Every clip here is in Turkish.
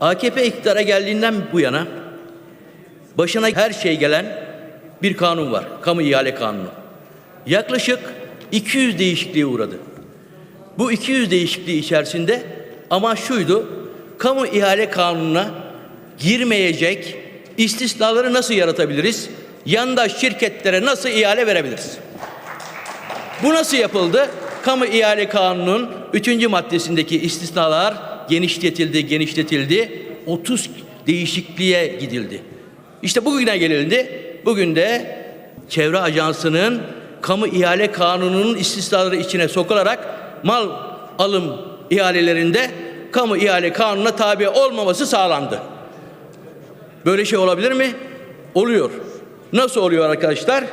AKP iktidara geldiğinden bu yana başına her şey gelen bir kanun var. Kamu ihale kanunu. Yaklaşık 200 değişikliğe uğradı. Bu 200 değişikliği içerisinde ama şuydu. Kamu ihale kanununa girmeyecek istisnaları nasıl yaratabiliriz? Yandaş şirketlere nasıl ihale verebiliriz? Bu nasıl yapıldı? Kamu ihale kanunun 3. maddesindeki istisnalar genişletildi, genişletildi. 30 değişikliğe gidildi. İşte bugüne gelildi. Bugün de Çevre Ajansı'nın kamu ihale kanununun istisnaları içine sokularak mal alım ihalelerinde kamu ihale kanununa tabi olmaması sağlandı. Böyle şey olabilir mi? Oluyor. Nasıl oluyor arkadaşlar?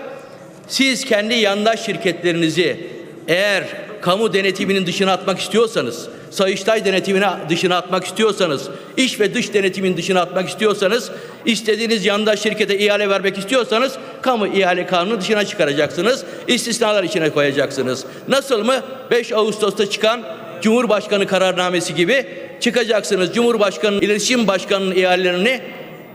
Siz kendi yandaş şirketlerinizi eğer kamu denetiminin dışına atmak istiyorsanız, Sayıştay denetimine dışına atmak istiyorsanız, iç ve dış denetimin dışına atmak istiyorsanız, istediğiniz yandaş şirkete ihale vermek istiyorsanız kamu ihale kanunu dışına çıkaracaksınız. istisnalar içine koyacaksınız. Nasıl mı? 5 Ağustos'ta çıkan Cumhurbaşkanı kararnamesi gibi çıkacaksınız. Cumhurbaşkanı, iletişim başkanının ihalelerini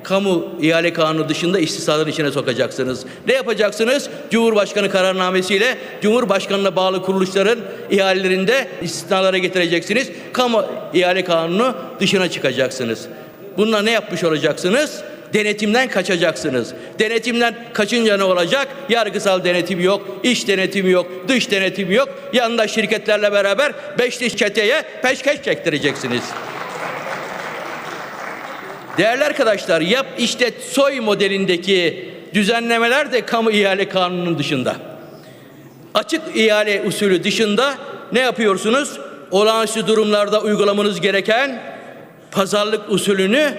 kamu ihale kanunu dışında istisnaların içine sokacaksınız. Ne yapacaksınız? Cumhurbaşkanı kararnamesiyle Cumhurbaşkanına bağlı kuruluşların ihalelerinde istisnalara getireceksiniz. Kamu ihale kanunu dışına çıkacaksınız. Bununla ne yapmış olacaksınız? Denetimden kaçacaksınız. Denetimden kaçınca ne olacak? Yargısal denetim yok, iç denetimi yok, dış denetimi yok. Yandaş şirketlerle beraber beşli çeteye peşkeş çektireceksiniz. Değerli arkadaşlar, yap işlet soy modelindeki düzenlemeler de kamu ihale kanununun dışında. Açık ihale usulü dışında ne yapıyorsunuz? Olağanüstü durumlarda uygulamanız gereken pazarlık usulünü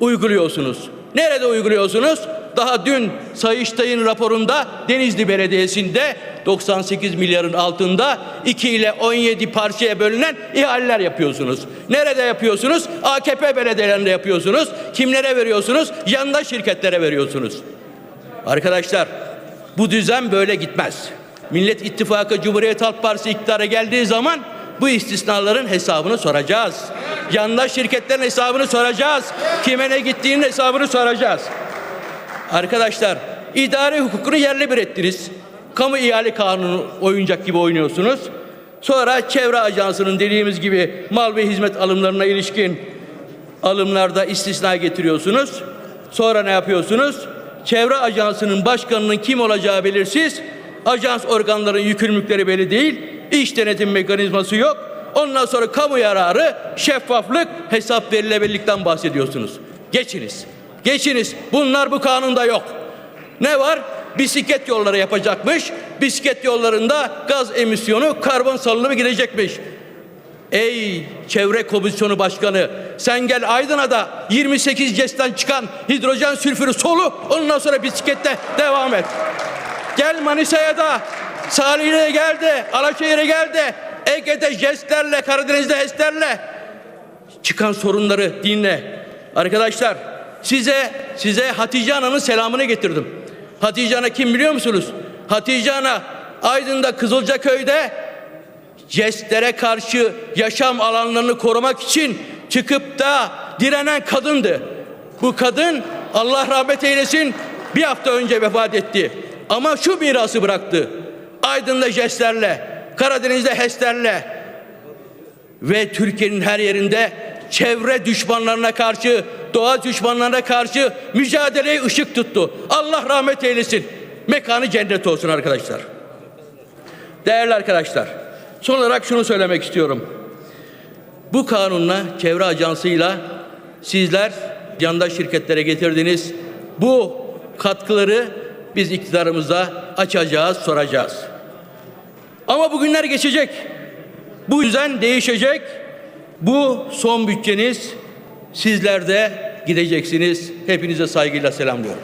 uyguluyorsunuz. Nerede uyguluyorsunuz? Daha dün Sayıştay'ın raporunda Denizli Belediyesi'nde 98 milyarın altında 2 ile 17 parçaya bölünen ihaleler yapıyorsunuz. Nerede yapıyorsunuz? AKP belediyelerinde yapıyorsunuz. Kimlere veriyorsunuz? Yandaş şirketlere veriyorsunuz. Arkadaşlar bu düzen böyle gitmez. Millet İttifakı Cumhuriyet Halk Partisi iktidara geldiği zaman bu istisnaların hesabını soracağız. Yandaş şirketlerin hesabını soracağız. Kime ne gittiğinin hesabını soracağız. Arkadaşlar idari hukukunu yerle bir ettiniz. Kamu ihale kanunu oyuncak gibi oynuyorsunuz. Sonra çevre ajansının dediğimiz gibi mal ve hizmet alımlarına ilişkin alımlarda istisna getiriyorsunuz. Sonra ne yapıyorsunuz? Çevre ajansının başkanının kim olacağı belirsiz. Ajans organların yükümlülükleri belli değil. İş denetim mekanizması yok. Ondan sonra kamu yararı, şeffaflık, hesap verilebilirlikten bahsediyorsunuz. Geçiniz. Geçiniz. Bunlar bu kanunda yok. Ne var? Bisiklet yolları yapacakmış. Bisiklet yollarında gaz emisyonu, karbon salınımı gidecekmiş. Ey Çevre Komisyonu Başkanı sen gel Aydın'a da 28 CES'ten çıkan hidrojen sülfürü solu ondan sonra bisiklette devam et. Gel Manisa'ya da Salihli'ye gel de Alaşehir'e gel de Ege'de jestlerle Karadeniz'de HES'lerle çıkan sorunları dinle. Arkadaşlar size size Hatice Ana'nın selamını getirdim. Hatice Ana kim biliyor musunuz? Hatice Ana Aydın'da Kızılcaköy'de jestlere karşı yaşam alanlarını korumak için çıkıp da direnen kadındı. Bu kadın Allah rahmet eylesin bir hafta önce vefat etti. Ama şu mirası bıraktı. Aydın'da jestlerle, Karadeniz'de HES'lerle ve Türkiye'nin her yerinde çevre düşmanlarına karşı, doğa düşmanlarına karşı mücadeleye ışık tuttu. Allah rahmet eylesin. Mekanı cennet olsun arkadaşlar. Değerli arkadaşlar, son olarak şunu söylemek istiyorum. Bu kanunla, çevre ajansıyla sizler yandaş şirketlere getirdiniz. Bu katkıları biz iktidarımıza açacağız, soracağız. Ama bugünler geçecek. Bu düzen değişecek. Bu son bütçeniz. Sizler de gideceksiniz. Hepinize saygıyla selamlıyorum.